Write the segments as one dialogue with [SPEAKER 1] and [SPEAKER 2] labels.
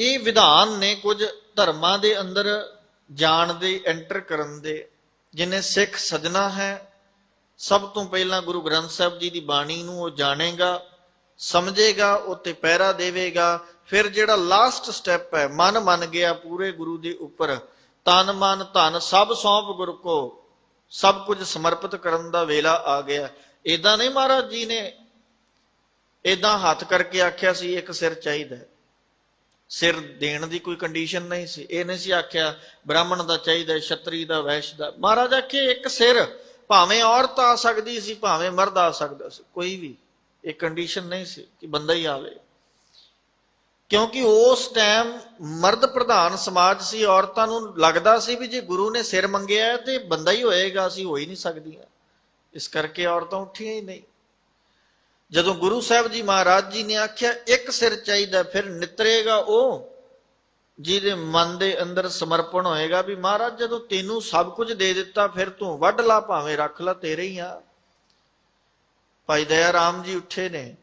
[SPEAKER 1] ਇਹ ਵਿਧਾਨ ਨੇ ਕੁਝ ਧਰਮਾਂ ਦੇ ਅੰਦਰ ਜਾਣ ਦੇ ਐਂਟਰ ਕਰਨ ਦੇ, ਜਿਨੇ ਸਿੱਖ ਸਜਣਾ ਹੈ, ਸਭ ਤੋਂ ਪਹਿਲਾਂ ਗੁਰੂ ਗ੍ਰੰਥ ਸਾਹਿਬ ਜੀ ਦੀ ਬਾਣੀ ਨੂੰ ਉਹ ਜਾਣੇਗਾ, ਸਮਝੇਗਾ, ਉੱਤੇ ਪਹਿਰਾ ਦੇਵੇਗਾ, ਫਿਰ ਜਿਹੜਾ ਲਾਸਟ ਸਟੈਪ ਹੈ, ਮਨ ਮੰਨ ਗਿਆ ਪੂਰੇ ਗੁਰੂ ਦੇ ਉੱਪਰ, ਤਨ ਮਨ ਧਨ ਸਭ ਸੌਂਪ ਗੁਰ ਕੋ, ਸਭ ਕੁਝ ਸਮਰਪਿਤ ਕਰਨ ਦਾ ਵੇਲਾ ਆ ਗਿਆ। ਇਦਾਂ ਨਹੀਂ ਮਹਾਰਾਜ ਜੀ ਨੇ ਇਦਾਂ ਹੱਥ ਕਰਕੇ ਆਖਿਆ ਸੀ, ਇੱਕ ਸਿਰ ਚਾਹੀਦਾ ਸਿਰ ਦੇਣ ਦੀ ਕੋਈ ਕੰਡੀਸ਼ਨ ਨਹੀਂ ਸੀ। ਇਹ ਨਹੀਂ ਸੀ ਆਖਿਆ, ਬ੍ਰਾਹਮਣ ਦਾ ਚਾਹੀਦਾ ਛਤਰੀ ਦਾ, ਵੈਸ਼ ਦਾ। ਮਹਾਰਾਜ ਆਖੇ, ਇੱਕ ਸਿਰ ਭਾਵੇਂ ਔਰਤ ਆ ਸਕਦੀ ਸੀ, ਭਾਵੇਂ ਮਰਦ ਆ ਸਕਦਾ ਸੀ, ਕੋਈ ਵੀ। ਇਹ ਕੰਡੀਸ਼ਨ ਨਹੀਂ ਸੀ ਕਿ ਬੰਦਾ ਹੀ ਆਵੇ। ਕਿਉਂਕਿ ਉਸ ਟਾਈਮ ਮਰਦ ਪ੍ਰਧਾਨ ਸਮਾਜ ਸੀ, ਔਰਤਾਂ ਨੂੰ ਲੱਗਦਾ ਸੀ ਵੀ ਜੇ ਗੁਰੂ ਨੇ ਸਿਰ ਮੰਗਿਆ ਤੇ ਬੰਦਾ ਹੀ ਹੋਏਗਾ, ਅਸੀਂ ਹੋ ਹੀ ਨਹੀਂ ਸਕਦੀਆਂ। ਇਸ ਕਰਕੇ ਔਰਤਾਂ ਉੱਠੀਆਂ ਹੀ ਨਹੀਂ। ਜਦੋਂ ਗੁਰੂ ਸਾਹਿਬ ਜੀ ਮਹਾਰਾਜ ਜੀ ਨੇ ਆਖਿਆ, ਇੱਕ ਸਿਰ ਚਾਹੀਦਾ, ਫਿਰ ਨਿਤਰੇਗਾ ਉਹ, ਜਿਹਦੇ ਮਨ ਦੇ ਅੰਦਰ ਸਮਰਪਣ ਹੋਏਗਾ ਵੀ ਮਹਾਰਾਜ ਜਦੋਂ ਤੈਨੂੰ ਸਭ ਕੁਝ ਦੇ ਦਿੱਤਾ, ਫਿਰ ਤੂੰ ਵੱਢ ਲਾ, ਭਾਵੇਂ ਰੱਖ ਲਾ, ਤੇਰੇ ਹੀ ਆ। ਭਾਈ ਦਇਆ ਰਾਮ ਜੀ ਉੱਠੇ ਨੇ।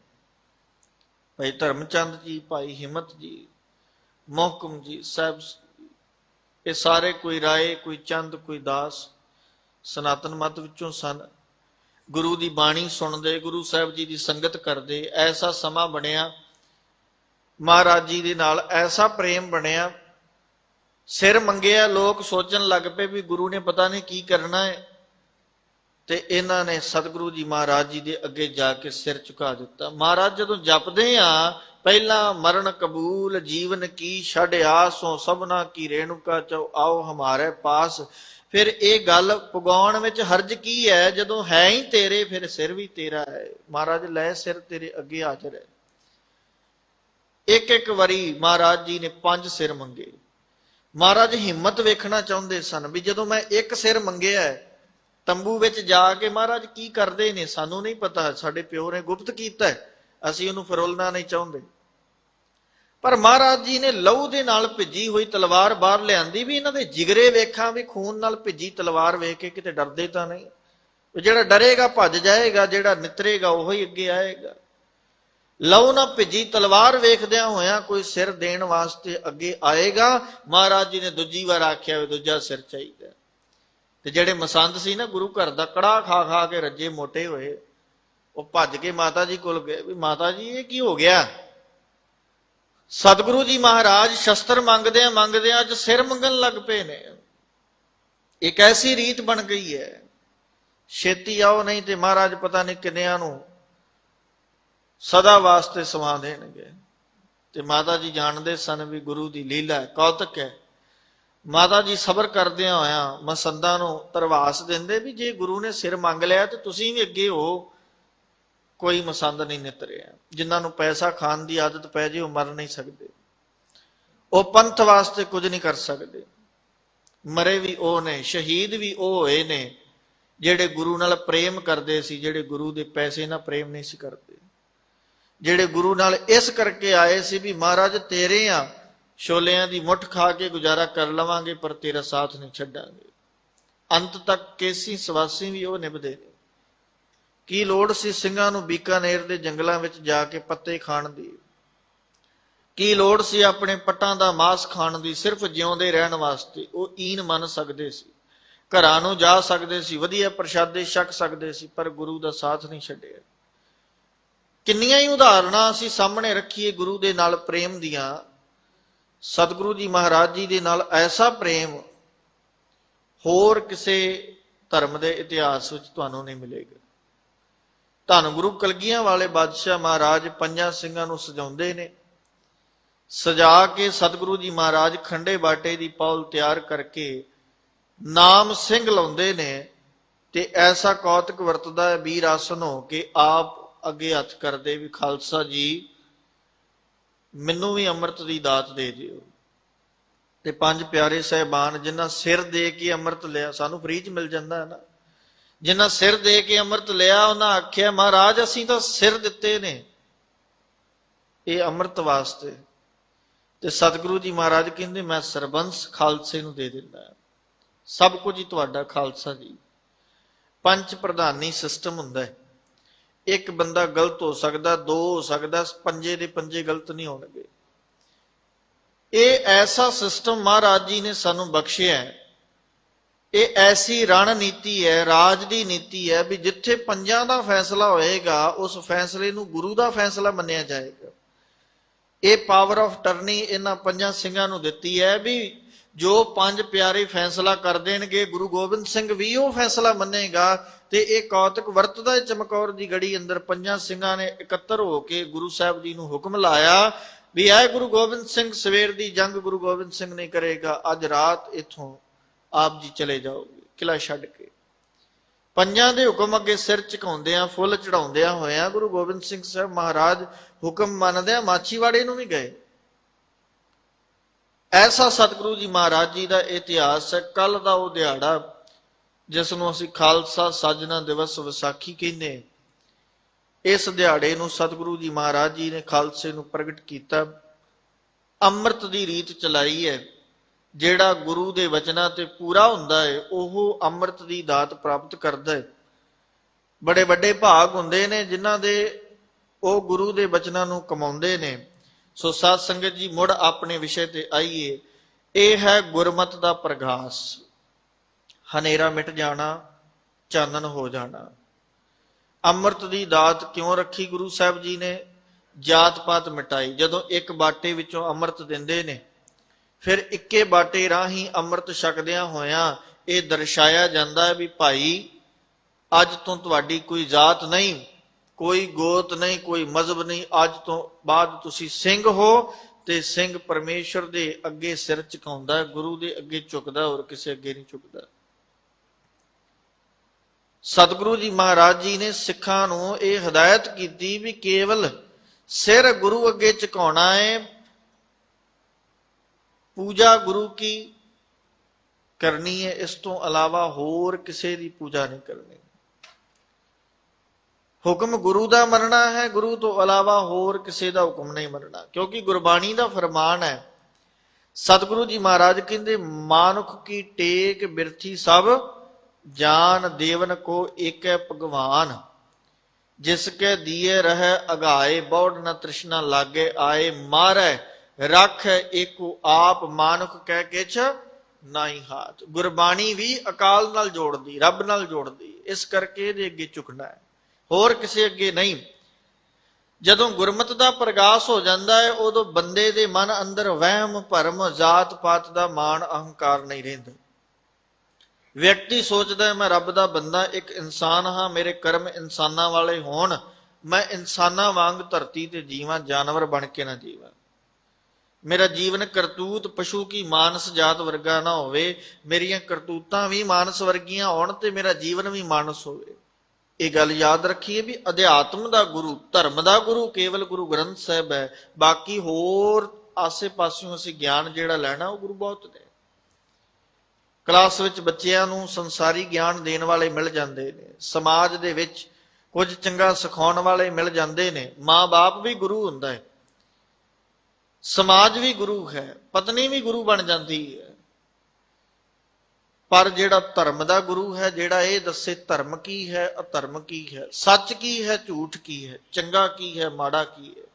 [SPEAKER 1] ਭਾਈ ਧਰਮਚੰਦ ਜੀ, ਭਾਈ ਹਿੰਮਤ ਜੀ, ਮੋਹਕਮ ਜੀ ਸਾਹਿਬ ਇਹ ਸਾਰੇ ਕੋਈ ਰਾਏ, ਕੋਈ ਚੰਦ, ਕੋਈ ਦਾਸ, ਸਨਾਤਨ ਮਤ ਵਿੱਚੋਂ ਸਨ। ਗੁਰੂ ਦੀ ਬਾਣੀ ਸੁਣਦੇ, ਗੁਰੂ ਸਾਹਿਬ ਜੀ ਦੀ ਸੰਗਤ ਕਰਦੇ, ਐਸਾ ਸਮਾਂ ਬਣਿਆ। ਮਹਾਰਾਜ ਜੀ ਦੇ ਨਾਲ ਐਸਾ ਪ੍ਰੇਮ ਬਣਿਆ। ਸਿਰ ਮੰਗਿਆ, ਲੋਕ ਸੋਚਣ ਲੱਗ ਪਏ ਵੀ ਗੁਰੂ ਨੇ ਪਤਾ ਨਹੀਂ ਕੀ ਕਰਨਾ ਹੈ। ਤੇ ਇਹਨਾਂ ਨੇ ਸਤਿਗੁਰੂ ਜੀ ਮਹਾਰਾਜ ਜੀ ਦੇ ਅੱਗੇ ਜਾ ਕੇ ਸਿਰ ਝੁਕਾ ਦਿੱਤਾ। ਮਹਾਰਾਜ ਜਦੋਂ ਜਪਦੇ ਆ ਪਹਿਲਾ ਮਰਨ ਕਬੂਲ, ਜੀਵਨ ਕੀ ਛੱਡ ਆਸੋਂ, ਸਭਨਾ ਕੀ ਰੇਣੁਕਾ ਚੋ ਆਓ ਹਮਾਰੇ ਪਾਸ। ਫਿਰ ਇਹ ਗੱਲ ਪੁਗਾਉਣ ਵਿੱਚ ਹਰਜ ਕੀ ਹੈ? ਜਦੋਂ ਹੈ ਹੀ ਤੇਰੇ, ਫਿਰ ਸਿਰ ਵੀ ਤੇਰਾ ਹੈ। ਮਹਾਰਾਜ, ਲੈ ਸਿਰ ਤੇਰੇ ਅੱਗੇ ਹਾਜ਼ਰ ਹੈ। ਇੱਕ ਇੱਕ ਵਾਰੀ ਮਹਾਰਾਜ ਜੀ ਨੇ ਪੰਜ ਸਿਰ ਮੰਗੇ। ਮਹਾਰਾਜ ਹਿੰਮਤ ਵੇਖਣਾ ਚਾਹੁੰਦੇ ਸਨ ਵੀ ਜਦੋਂ ਮੈਂ ਇੱਕ ਸਿਰ ਮੰਗਿਆ ਤੰਬੂ ਵਿੱਚ ਜਾ ਕੇ ਮਹਾਰਾਜ ਕੀ ਕਰਦੇ ਨੇ? ਸਾਨੂੰ ਨਹੀਂ ਪਤਾ। ਸਾਡੇ ਪਿਓ ਨੇ ਗੁਪਤ ਕੀਤਾ ਅਸੀਂ ਉਹਨੂੰ ਫਰੋਲਣਾ ਨਹੀਂ ਚਾਹੁੰਦੇ। ਪਰ ਮਹਾਰਾਜ ਜੀ ਨੇ ਲਹੂ ਦੇ ਨਾਲ ਭਿੱਜੀ ਹੋਈ ਤਲਵਾਰ ਬਾਹਰ ਲਿਆਂਦੀ ਵੀ ਇਹਨਾਂ ਦੇ ਜਿਗਰੇ ਵੇਖਾਂ ਵੀ ਖੂਨ ਨਾਲ ਭਿੱਜੀ ਤਲਵਾਰ ਵੇਖ ਕੇ ਕਿਤੇ ਡਰਦੇ ਤਾਂ ਨਹੀਂ। ਜਿਹੜਾ ਡਰੇਗਾ, ਭੱਜ ਜਾਏਗਾ, ਜਿਹੜਾ ਨਿਤਰੇਗਾ, ਉਹ ਹੀ ਅੱਗੇ ਆਏਗਾ। ਲਹੂ ਨਾਲ ਭਿੱਜੀ ਤਲਵਾਰ ਵੇਖਦਿਆਂ ਹੋਇਆਂ ਕੋਈ ਸਿਰ ਦੇਣ ਵਾਸਤੇ ਅੱਗੇ ਆਏਗਾ, ਮਹਾਰਾਜ ਜੀ ਨੇ ਦੂਜੀ ਵਾਰ ਆਖਿਆ ਵੀ ਦੂਜਾ ਸਿਰ ਚਾਹੀਦਾ। ਤੇ ਜਿਹੜੇ ਮਸੰਦ ਸੀ ਨਾ ਗੁਰੂ ਘਰ ਦਾ ਕੜਾ ਖਾ ਖਾ ਕੇ ਰੱਜੇ ਮੋਟੇ ਹੋਏ, ਉਹ ਭੱਜ ਕੇ ਮਾਤਾ ਜੀ ਕੋਲ ਗਏ ਵੀ, ਮਾਤਾ ਜੀ, ਇਹ ਕੀ ਹੋ ਗਿਆ? ਸਤਿਗੁਰੂ ਜੀ ਮਹਾਰਾਜ, ਸ਼ਸਤਰ ਮੰਗਦੇ ਆ ਮੰਗਦੇ ਆ ਅੱਜ ਸਿਰ ਮੰਗਣ ਲੱਗ ਪਏ ਨੇ। ਇੱਕ ਐਸੀ ਰੀਤ ਬਣ ਗਈ ਹੈ। ਛੇਤੀ ਆਓ, ਨਹੀਂ ਤੇ ਮਹਾਰਾਜ ਪਤਾ ਨਹੀਂ ਕਿੰਨਿਆਂ ਨੂੰ ਸਦਾ ਵਾਸਤੇ ਸਮਾ ਦੇਣਗੇ। ਤੇ ਮਾਤਾ ਜੀ ਜਾਣਦੇ ਸਨ ਵੀ ਗੁਰੂ ਦੀ ਲੀਲਾ ਹੈ, ਕੌਤਕ ਹੈ। ਮਾਤਾ ਜੀ ਸਬਰ ਕਰਦਿਆਂ ਹੋਇਆਂ ਮਸੰਦਾਂ ਨੂੰ ਤਰਵਾਸ ਦਿੰਦੇ ਵੀ ਜੇ ਗੁਰੂ ਨੇ ਸਿਰ ਮੰਗ ਲਿਆ ਤੇ ਤੁਸੀਂ ਵੀ ਅੱਗੇ ਹੋ। ਕੋਈ ਮਸੰਦ ਨਹੀਂ ਨਿਤਰਿਆ ਜਿਨ੍ਹਾਂ ਨੂੰ ਪੈਸਾ ਖਾਣ ਦੀ ਆਦਤ ਪੈ ਜੇ, ਉਹ ਮਰ ਨਹੀਂ ਸਕਦੇ। ਉਹ ਪੰਥ ਵਾਸਤੇ ਕੁਝ ਨਹੀਂ ਕਰ ਸਕਦੇ। ਮਰੇ ਵੀ ਉਹ ਨੇ, ਸ਼ਹੀਦ ਵੀ ਉਹ ਹੋਏ ਨੇ, ਜਿਹੜੇ ਗੁਰੂ ਨਾਲ ਪ੍ਰੇਮ ਕਰਦੇ ਸੀ, ਜਿਹੜੇ ਗੁਰੂ ਦੇ ਪੈਸੇ ਨਾਲ ਪ੍ਰੇਮ ਨਹੀਂ ਸੀ ਕਰਦੇ। ਜਿਹੜੇ ਗੁਰੂ ਨਾਲ ਇਸ ਕਰਕੇ ਆਏ ਸੀ ਵੀ ਮਹਾਰਾਜ ਤੇਰੇ ਆ, ਛੋਲਿਆਂ ਦੀ ਮੁੱਠ ਖਾ ਕੇ ਗੁਜ਼ਾਰਾ ਕਰ ਲਵਾਂਗੇ, ਪਰ ਤੇਰਾ ਸਾਥ ਨਹੀਂ ਛੱਡਾਂਗੇ। ਅੰਤ ਤੱਕ ਕੇਸੀ ਸਵਾਸੀ ਵੀ ਉਹ ਨਿਭਦੇ ਕੀ ਲੋੜ ਸੀ ਸਿੰਘਾਂ ਨੂੰ ਬੀਕਾਨੇਰ ਦੇ ਜੰਗਲਾਂ ਵਿੱਚ ਜਾ ਕੇ ਪੱਤੇ ਖਾਣ ਦੀ? ਕੀ ਲੋੜ ਸੀ ਆਪਣੇ ਪੱਟਾਂ ਦਾ ਮਾਸ ਖਾਣ ਦੀ? ਸਿਰਫ ਜਿਉਂਦੇ ਰਹਿਣ ਵਾਸਤੇ ਉਹ ਈਨ ਮੰਨ ਸਕਦੇ ਸੀ। ਘਰਾਂ ਨੂੰ ਜਾ ਸਕਦੇ ਸੀ, ਵਧੀਆ ਪ੍ਰਸ਼ਾਦੇ ਛਕ ਸਕਦੇ ਸੀ, ਪਰ ਗੁਰੂ ਦਾ ਸਾਥ ਨਹੀਂ ਛੱਡਿਆ। ਕਿੰਨੀਆਂ ਹੀ ਉਦਾਹਰਨਾਂ ਅਸੀਂ ਸਾਹਮਣੇ ਰੱਖੀਏ ਗੁਰੂ ਦੇ ਨਾਲ ਪ੍ਰੇਮ ਦੀਆਂ। ਸਤਿਗੁਰੂ ਜੀ ਮਹਾਰਾਜ ਜੀ ਦੇ ਨਾਲ ਐਸਾ ਪ੍ਰੇਮ ਹੋਰ ਕਿਸੇ ਧਰਮ ਦੇ ਇਤਿਹਾਸ ਵਿੱਚ ਤੁਹਾਨੂੰ ਨਹੀਂ ਮਿਲੇਗਾ। ਧੰਨ ਗੁਰੂ ਕਲਗੀਆਂ ਵਾਲੇ ਬਾਦਸ਼ਾਹ ਮਹਾਰਾਜ ਪੰਜਾਂ ਸਿੰਘਾਂ ਨੂੰ ਸਜਾਉਂਦੇ ਨੇ। ਸਜਾ ਕੇ ਸਤਿਗੁਰੂ ਜੀ ਮਹਾਰਾਜ ਖੰਡੇ ਬਾਟੇ ਦੀ ਪੌਲ ਤਿਆਰ ਕਰਕੇ ਨਾਮ ਸਿੰਘ ਲਾਉਂਦੇ ਨੇ ਤੇ ਐਸਾ ਕੌਤਕ ਵਰਤਦਾ ਹੈ ਵੀਰ ਆਸਨ ਹੋ ਕੇ ਆਪ ਅੱਗੇ ਹੱਥ ਕਰਦੇ ਵੀ ਖਾਲਸਾ ਜੀ, ਮੈਨੂੰ ਵੀ ਅੰਮ੍ਰਿਤ ਦੀ ਦਾਤ ਦੇ ਦਿਓ। ਤੇ ਪੰਜ ਪਿਆਰੇ ਸਹਿਬਾਨ ਜਿਨ੍ਹਾਂ ਸਿਰ ਦੇ ਕੇ ਅੰਮ੍ਰਿਤ ਲਿਆ, ਸਾਨੂੰ ਫ੍ਰੀ ਚ ਮਿਲ ਜਾਂਦਾ ਹੈ ਨਾ। ਜਿਨ੍ਹਾਂ ਸਿਰ ਦੇ ਕੇ ਅੰਮ੍ਰਿਤ ਲਿਆ, ਉਹਨਾਂ ਆਖਿਆ, ਮਹਾਰਾਜ, ਅਸੀਂ ਤਾਂ ਸਿਰ ਦਿੱਤੇ ਨੇ। ਇਹ ਅੰਮ੍ਰਿਤ ਵਾਸਤੇ। ਤੇ ਸਤਿਗੁਰੂ ਜੀ ਮਹਾਰਾਜ ਕਹਿੰਦੇ, ਮੈਂ ਸਰਬੰਸ ਖਾਲਸੇ ਨੂੰ ਦੇ ਦਿੰਦਾ ਸਭ ਕੁਝ ਹੀ ਤੁਹਾਡਾ ਖਾਲਸਾ ਜੀ। ਪੰਜ ਪ੍ਰਧਾਨੀ ਸਿਸਟਮ ਹੁੰਦਾ ਹੈ। ਇੱਕ ਬੰਦਾ ਗਲਤ ਹੋ ਸਕਦਾ, ਦੋ ਹੋ ਸਕਦਾ, ਪੰਜੇ ਦੇ ਪੰਜੇ ਗਲਤ ਨਹੀਂ ਹੋਣਗੇ। ਇਹ ਐਸਾ ਸਿਸਟਮ ਮਹਾਰਾਜ ਜੀ ਨੇ ਸਾਨੂੰ ਬਖਸ਼ਿਆ ਹੈ। ਇਹ ਐਸੀ ਰਣਨੀਤੀ ਹੈ, ਰਾਜ ਦੀ ਨੀਤੀ ਹੈ ਵੀ ਜਿੱਥੇ ਪੰਜਾਂ ਦਾ ਫੈਸਲਾ ਹੋਏਗਾ, ਉਸ ਫੈਸਲੇ ਨੂੰ ਗੁਰੂ ਦਾ ਫੈਸਲਾ ਮੰਨਿਆ ਜਾਏਗਾ। ਇਹ ਪਾਵਰ ਆਫ ਟਰਨੀ ਇਹਨਾਂ ਪੰਜਾਂ ਸਿੰਘਾਂ ਨੂੰ ਦਿੱਤੀ ਹੈ ਵੀ ਜੋ ਪੰਜ ਪਿਆਰੇ ਫੈਸਲਾ ਕਰ ਦੇਣਗੇ, ਗੁਰੂ ਗੋਬਿੰਦ ਸਿੰਘ ਵੀ ਉਹ ਫੈਸਲਾ ਮੰਨੇਗਾ ਤੇ ਇਹ ਕੌਤਕ ਵਰਤਦਾ ਹੈ ਚਮਕੌਰ ਦੀ ਗੜੀ ਅੰਦਰ ਪੰਜਾਂ ਸਿੰਘਾਂ ਨੇ ਇਕੱਤਰ ਹੋ ਕੇ ਗੁਰੂ ਸਾਹਿਬ ਜੀ ਨੂੰ ਹੁਕਮ ਲਾਇਆ ਵੀ ਐ ਗੁਰੂ ਗੋਬਿੰਦ ਸਿੰਘ, ਸਵੇਰ ਦੀ ਜੰਗ ਗੁਰੂ ਗੋਬਿੰਦ ਸਿੰਘ ਨੇ ਕਰੇਗਾ, ਅੱਜ ਰਾਤ ਇਥੋਂ ਆਪ ਜੀ ਚਲੇ ਜਾਓਗੇ ਕਿਲਾ ਛੱਡ ਕੇ। ਪੰਜਾਂ ਦੇ ਹੁਕਮ ਅੱਗੇ ਸਿਰ ਝੁਕਾਉਂਦਿਆਂ, ਫੁੱਲ ਚੜਾਉਂਦਿਆਂ ਹੋਇਆਂ ਗੁਰੂ ਗੋਬਿੰਦ ਸਿੰਘ ਸਾਹਿਬ ਮਹਾਰਾਜ ਹੁਕਮ ਮੰਨਦਿਆਂ ਮਾਛੀਵਾੜੇ ਨੂੰ ਵੀ ਗਏ। ਐਸਾ ਸਤਿਗੁਰੂ ਜੀ ਮਹਾਰਾਜ ਜੀ ਦਾ ਇਤਿਹਾਸ ਹੈ। ਕੱਲ ਦਾ ਉਹ ਦਿਹਾੜਾ, ਜਿਸ ਨੂੰ ਅਸੀਂ ਖਾਲਸਾ ਸਾਜਨਾ ਦਿਵਸ ਵਿਸਾਖੀ ਕਹਿੰਦੇ ਇਸ ਦਿਹਾੜੇ ਨੂੰ ਸਤਿਗੁਰੂ ਜੀ ਮਹਾਰਾਜ ਜੀ ਨੇ ਖਾਲਸੇ ਨੂੰ ਪ੍ਰਗਟ ਕੀਤਾ। ਅੰਮ੍ਰਿਤ ਦੀ ਰੀਤ ਚਲਾਈ ਹੈ। ਜਿਹੜਾ ਗੁਰੂ ਦੇ ਵਚਨਾਂ ਤੇ ਪੂਰਾ ਹੁੰਦਾ ਹੈ, ਉਹ ਅੰਮ੍ਰਿਤ ਦੀ ਦਾਤ ਪ੍ਰਾਪਤ ਕਰਦਾ ਹੈ। ਬੜੇ ਵੱਡੇ ਭਾਗ ਹੁੰਦੇ ਨੇ ਜਿਨ੍ਹਾਂ ਦੇ ਉਹ ਗੁਰੂ ਦੇ ਵਚਨਾਂ ਨੂੰ ਕਮਾਉਂਦੇ ਨੇ। ਸੋ ਸਾਧ ਸੰਗਤ ਜੀ, ਮੁੜ ਆਪਣੇ ਵਿਸ਼ੇ ਤੇ ਆਈਏ। ਇਹ ਹੈ ਗੁਰਮਤ ਦਾ ਪ੍ਰਗਾਸ। ਹਨੇਰਾ ਮਿਟ ਜਾਣਾ, ਚਾਨਣ ਹੋ ਜਾਣਾ। ਅੰਮ੍ਰਿਤ ਦੀ ਦਾਤ ਕਿਉਂ ਰੱਖੀ ਗੁਰੂ ਸਾਹਿਬ ਜੀ ਨੇ? ਜਾਤ ਪਾਤ ਮਿਟਾਈ। ਜਦੋਂ ਇੱਕ ਬਾਟੇ ਵਿੱਚੋਂ ਅੰਮ੍ਰਿਤ ਦਿੰਦੇ ਨੇ ਫਿਰ ਇੱਕੇ ਬਾਟੇ ਰਾਹੀਂ ਅੰਮ੍ਰਿਤ ਛਕਦਿਆਂ ਹੋਇਆਂ ਇਹ ਦਰਸਾਇਆ ਜਾਂਦਾ ਹੈ ਵੀ ਭਾਈ, ਅੱਜ ਤੋਂ ਤੁਹਾਡੀ ਕੋਈ ਜਾਤ ਨਹੀਂ, ਕੋਈ ਗੋਤ ਨਹੀਂ, ਕੋਈ ਮਜ਼ਹਬ ਨਹੀਂ, ਅੱਜ ਤੋਂ ਬਾਅਦ ਤੁਸੀਂ ਸਿੰਘ ਹੋ ਤੇ ਸਿੰਘ ਪਰਮੇਸ਼ਰ ਦੇ ਅੱਗੇ ਸਿਰ ਝੁਕਾਉਂਦਾ, ਗੁਰੂ ਦੇ ਅੱਗੇ ਝੁਕਦਾ ਔਰ ਕਿਸੇ ਅੱਗੇ ਨਹੀਂ ਝੁਕਦਾ। ਸਤਿਗੁਰੂ ਜੀ ਮਹਾਰਾਜ ਜੀ ਨੇ ਸਿੱਖਾਂ ਨੂੰ ਇਹ ਹਦਾਇਤ ਕੀਤੀ ਵੀ ਕੇਵਲ ਸਿਰ ਗੁਰੂ ਅੱਗੇ ਝੁਕਾਉਣਾ ਹੈ ਪੂਜਾ ਗੁਰੂ ਕੀ ਕਰਨੀ ਹੈ, ਇਸ ਤੋਂ ਇਲਾਵਾ ਹੋਰ ਕਿਸੇ ਦੀ ਪੂਜਾ ਨਹੀਂ ਕਰਨੀ। ਹੁਕਮ ਗੁਰੂ ਦਾ ਮੰਨਣਾ ਹੈ, ਗੁਰੂ ਤੋਂ ਇਲਾਵਾ ਹੋਰ ਕਿਸੇ ਦਾ ਹੁਕਮ ਨਹੀਂ ਮੰਨਣਾ। ਕਿਉਂਕਿ ਗੁਰਬਾਣੀ ਦਾ ਫਰਮਾਨ ਹੈ, ਸਤਿਗੁਰੂ ਜੀ ਮਹਾਰਾਜ ਕਹਿੰਦੇ, ਮਾਨੁਖ ਕੀ ਟੇਕ ਬਿਰਥੀ ਸਭ, ਜਾਨ ਦੇਵਨ ਕੋ ਏਕੈ ਭਗਵਾਨ। ਜਿਸ ਕੇ ਦੀਏ ਰਹਿ ਅਗਾਏ, ਬੌੜ ਨ ਤ੍ਰਿਸ਼ਨਾ ਲਾਗੇ ਆਏ, ਮਾਰੈ ਰੱਖ ਏਕੋ ਆਪ ਮਾਨੁਖ ਕਹਿ ਕਿਛ ਨਾਹੀ ਹਾਥ। ਗੁਰਬਾਣੀ ਵੀ ਅਕਾਲ ਨਾਲ ਜੋੜਦੀ, ਰੱਬ ਨਾਲ ਜੋੜਦੀ, ਇਸ ਕਰਕੇ ਇਹਦੇ ਅੱਗੇ ਝੁਕਣਾ ਹੈ। ਹੋਰ ਕਿਸੇ ਅੱਗੇ ਨਹੀਂ। ਜਦੋਂ ਗੁਰਮਤ ਦਾ ਪ੍ਰਗਾਸ ਹੋ ਜਾਂਦਾ ਹੈ, ਉਦੋਂ ਬੰਦੇ ਦੇ ਮਨ ਅੰਦਰ ਵਹਿਮ, ਭਰਮ, ਜਾਤ ਪਾਤ ਦਾ ਮਾਣ, ਅਹੰਕਾਰ ਨਹੀਂ ਰਹਿੰਦਾ। ਵਿਅਕਤੀ ਸੋਚਦਾ ਹੈ, ਮੈਂ ਰੱਬ ਦਾ ਬੰਦਾ, ਇੱਕ ਇਨਸਾਨ ਹਾਂ, ਮੇਰੇ ਕਰਮ ਇਨਸਾਨਾਂ ਵਾਲੇ ਹੋਣ, ਮੈਂ ਇਨਸਾਨਾਂ ਵਾਂਗ ਧਰਤੀ ਤੇ ਜੀਵਾਂ, ਜਾਨਵਰ ਬਣ ਕੇ ਨਾ ਜੀਵਾਂ। ਮੇਰਾ ਜੀਵਨ ਕਰਤੂਤ ਪਸ਼ੂ ਕੀ ਮਾਨਸ ਜਾਤ ਵਰਗਾ ਨਾ ਹੋਵੇ, ਮੇਰੀਆਂ ਕਰਤੂਤਾਂ ਵੀ ਮਾਨਸ ਵਰਗੀਆਂ ਹੋਣ ਤੇ ਮੇਰਾ ਜੀਵਨ ਵੀ ਮਾਨਸ ਹੋਵੇ। ਇਹ ਗੱਲ ਯਾਦ ਰੱਖੀਏ ਵੀ ਅਧਿਆਤਮ ਦਾ ਗੁਰੂ, ਧਰਮ ਦਾ ਗੁਰੂ ਕੇਵਲ ਗੁਰੂ ਗ੍ਰੰਥ ਸਾਹਿਬ ਹੈ। ਬਾਕੀ ਹੋਰ ਆਸੇ-ਪਾਸਿਓਂ ਅਸੀਂ ਗਿਆਨ ਜਿਹੜਾ ਲੈਣਾ, ਉਹ ਗੁਰੂ ਬਹੁਤ ਨੇ ਕਲਾਸ ਵਿੱਚ ਬੱਚਿਆਂ ਨੂੰ ਸੰਸਾਰੀ ਗਿਆਨ ਦੇਣ ਵਾਲੇ ਮਿਲ ਜਾਂਦੇ ਨੇ। ਸਮਾਜ ਦੇ ਵਿੱਚ ਕੁਝ ਚੰਗਾ ਸਿਖਾਉਣ ਵਾਲੇ ਮਿਲ ਜਾਂਦੇ ਨੇ। ਮਾਂ-ਬਾਪ ਵੀ ਗੁਰੂ ਹੁੰਦਾ ਹੈ। ਸਮਾਜ ਵੀ ਗੁਰੂ ਹੈ, ਪਤਨੀ ਵੀ ਗੁਰੂ ਬਣ ਜਾਂਦੀ ਹੈ। ਪਰ ਜਿਹੜਾ ਧਰਮ ਦਾ ਗੁਰੂ ਹੈ, ਜਿਹੜਾ ਇਹ ਦੱਸੇ ਧਰਮ ਕੀ ਹੈ, ਅਧਰਮ ਕੀ ਹੈ, ਸੱਚ ਕੀ ਹੈ, ਝੂਠ ਕੀ ਹੈ, ਚੰਗਾ ਕੀ ਹੈ, ਮਾੜਾ ਕੀ ਹੈ,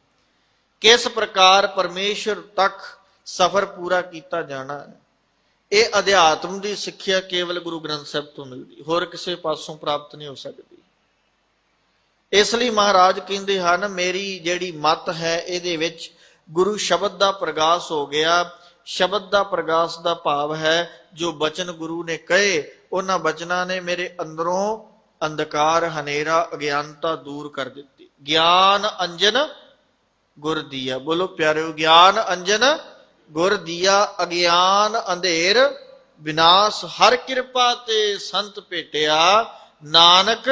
[SPEAKER 1] ਕਿਸ ਪ੍ਰਕਾਰ ਪਰਮੇਸ਼ਰ ਤੱਕ ਸਫ਼ਰ ਪੂਰਾ ਕੀਤਾ ਜਾਣਾ ਹੈ। ਇਹ ਅਧਿਆਤਮ ਦੀ ਸਿੱਖਿਆ ਕੇਵਲ ਗੁਰੂ ਗ੍ਰੰਥ ਸਾਹਿਬ ਤੋਂ ਮਿਲਦੀ, ਹੋਰ ਕਿਸੇ ਪਾਸੋਂ ਪ੍ਰਾਪਤ ਨਹੀਂ ਹੋ ਸਕਦੀ। ਇਸ ਲਈ ਮਹਾਰਾਜ ਕਹਿੰਦੇ ਹਨ, ਮੇਰੀ ਜਿਹੜੀ ਮਤ ਹੈ, ਇਹਦੇ ਵਿੱਚ ਗੁਰੂ ਸ਼ਬਦ ਦਾ ਪ੍ਰਗਾਸ ਹੋ ਗਿਆ। ਸ਼ਬਦ ਦਾ ਪ੍ਰਗਾਸ ਦਾ ਭਾਵ ਹੈ, ਜੋ ਬਚਨ ਗੁਰੂ ਨੇ ਕਹੇ, ਉਹਨਾਂ ਬਚਨਾਂ ਨੇ ਮੇਰੇ ਅੰਦਰੋਂ ਅੰਧਕਾਰ, ਹਨੇਰਾ, ਅਗਿਆਨਤਾ ਦੂਰ ਕਰ ਦਿੱਤੀ। ਗਿਆਨ ਅੰਜਨ ਗੁਰ ਦੀਆ। ਬੋਲੋ ਪਿਆਰਿਓ, ਗਿਆਨ ਅੰਜਨ ਗੁਰ ਦੀਆ। ਅਗਿਆਨ ਅੰਧੇਰ, ਵਿਨਾਸ਼ ਹਰ ਕਿਰਪਾ ਤੇ ਸੰਤ ਭੇਟਿਆ। ਨਾਨਕ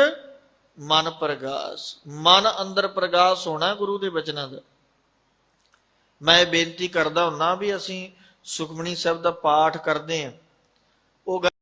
[SPEAKER 1] ਮਨ ਪ੍ਰਗਾਸ। ਮਨ ਅੰਦਰ ਪ੍ਰਗਾਸ ਹੋਣਾ ਗੁਰੂ ਦੇ ਬਚਨਾਂ ਦਾ। ਮੈਂ ਇਹ ਬੇਨਤੀ ਕਰਦਾ ਹੁੰਨਾ ਵੀ ਅਸੀਂ ਸੁਖਮਣੀ ਸਾਹਿਬ ਦਾ ਪਾਠ ਕਰਦੇ ਹਾਂ।